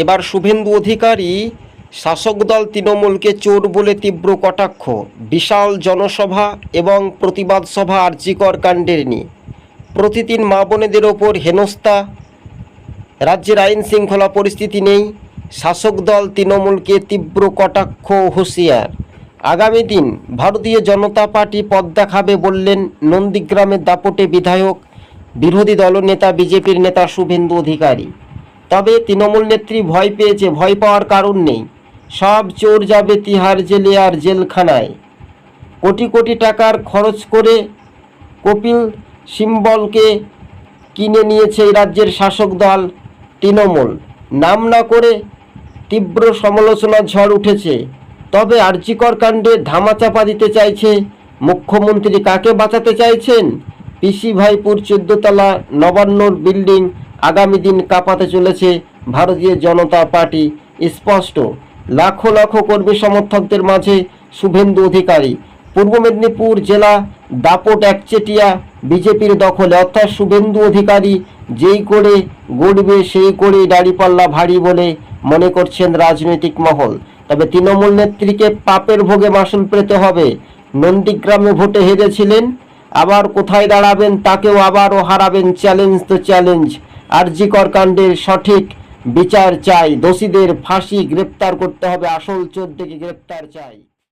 এবার শুভেন্দু অধিকারী, শাসক দল তৃণমূলকে চোর বলে তীব্র কটাক্ষ, বিশাল জনসভা এবং প্রতিবাদ সভা আর্যিকর কাণ্ডের নিয়ে প্রতিদিন মা বোনেদের ওপর হেনস্থা, রাজ্যের আইন শৃঙ্খলা পরিস্থিতি নেই, শাসক দল তৃণমূলকে তীব্র কটাক্ষ হুঁশিয়ার। আগামী দিন ভারতীয় জনতা পার্টি পথ দেখাবে বললেন নন্দীগ্রামের দাপটে বিধায়ক বিরোধী দলনেতা বিজেপির নেতা শুভেন্দু অধিকারী। তবে তৃণমূল নেত্রী ভয় পেয়েছে, ভয় পাওয়ার কারণ নেই। সব চোর যাবে তিহার জেলে আর জেলখানায়। কোটি কোটি টাকার খরচ করে কপিল সিম্বলকে কিনে নিয়েছে এই রাজ্যের শাসক দল তৃণমূল। নাম না করে তীব্র সমালোচনার ঝড় উঠেছে। তবে আর্যিকর কাণ্ডে ধামাচাপা দিতে চাইছে মুখ্যমন্ত্রী। কাকে বাঁচাতে চাইছেন? পিসি ভাইপুর চোদ্দতলা নবান্নর বিল্ডিং আগামী দিন কাঁপাতে চলেছে ভারতীয় জনতা পার্টি। স্পষ্ট, লাখো লাখো কর্মী সমর্থকদের মাঝে শুভেন্দু অধিকারী। পূর্ব মেদিনীপুর জেলা দাপট একচেটিয়া বিজেপির দখলে, অর্থাৎ শুভেন্দু অধিকারী যেই করে গড়বে সেই করে দাড়িপাল্লা ভারী বলে মনে করছেন রাজনৈতিক মহল। তবে তৃণমূল নেত্রীকে পাপের ভোগে মাসুল পেতে হবে। নন্দীগ্রামে ভোটে হেরেছিলেন আবার কোথায় দাঁড়াবেন তাকেও আবারও হারাবেন চ্যালেঞ্জ তো চ্যালেঞ্জ। আরজিকর কাণ্ডের সঠিক বিচার চাই। দোষীদের ফাঁসি গ্রেপ্তার করতে হবে। আসল চোরদেরকে গ্রেপ্তার চাই।